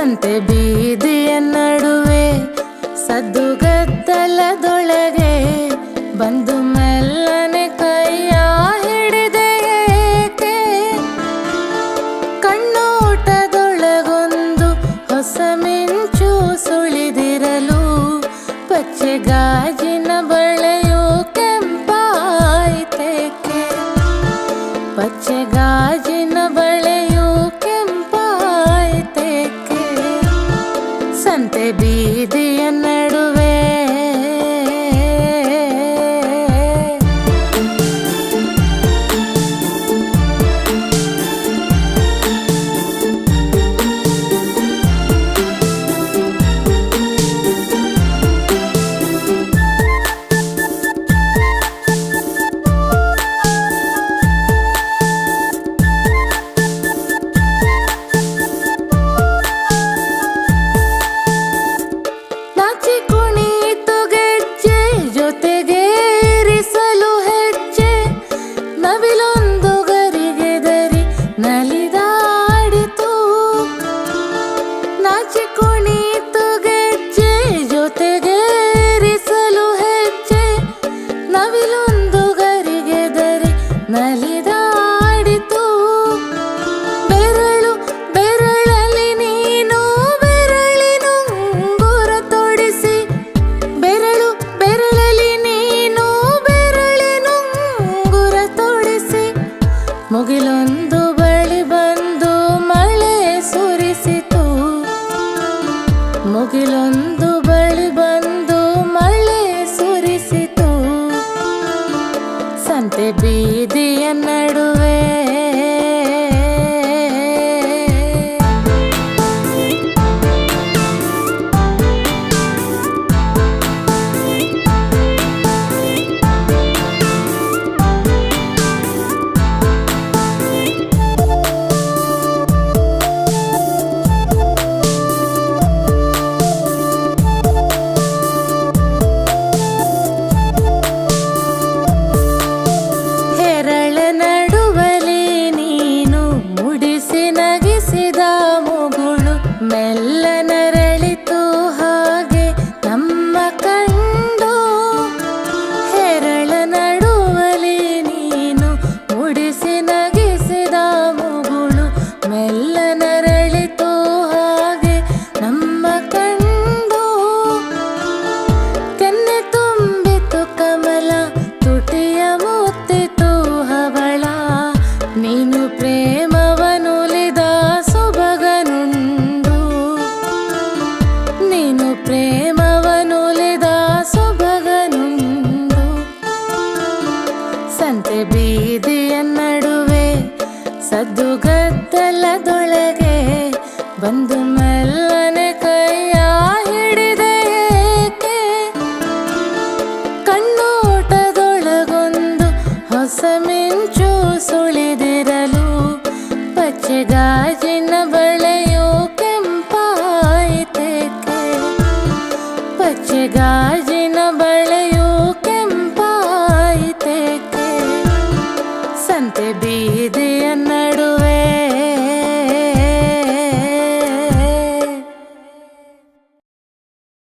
ಸಂತೆ ಬೀದಿಯ ನಡುವೆ ಸದ್ದುಗದ್ದಲದೊಳಗೆ ಬಂದು ಮೆಲ್ಲನೆ ಕೈಯ ಹಿಡಿದೆ ಏಕೆ? ಕಣ್ಣೋಟದೊಳಗೊಂದು ಹೊಸ ಮಿಂಚು ಸುಳಿದಿರಲು ಪಚ್ಚೆ ಗಾಜಿನ ಬಳೆಯು ಕೆಂಪಾಯಿತೇಕೆ? ಪಚ್ಚೆ ಸಂತೆ ಬೀದಿಯ ನವಿಲೊಂದು ಗರಿಗೆ ದರಿ ನಲಿದಾಡಿತು ಬೆರಳು, ಬೆರಳಲ್ಲಿ ನೀನು ಬೆರಳಿನುಂಗುರ ತೊಡಿಸಿ. ಬೆರಳು, ಬೆರಳಲ್ಲಿ ನೀನು ಬೆರಳಿನುಂಗುರ ತೊಡಿಸಿ. ಮುಗಿಲೊಂದು ಬಳಿ ಬಂದು ಮಳೆ ಸುರಿಸಿತು. ಮುಗಿಲೊಂದು ಸಂತೆ ಬೀದಿಯ Seda ಸಂತೆ ಬೀದಿಯ ನಡುವೆ ಸದ್ದುಗದ್ದಲದೊಳಗೆ ಬಂದು ಮೆಲ್ಲನೆ ಕೈಯ ಹಿಡಿದೆ ಕಣ್ಣೋಟದೊಳಗೊಂದು ಹೊಸ ಮಿಂಚು ಸುಳಿದಿರಲು ಪಚ್ಚೆ ಗಾಜಿನ ಬಳೆಯು ಕೆಂಪಾಯಿತೇಕೆ? ಪಚ್ಚೆ ಗಾಜ బీది అన్నాడు.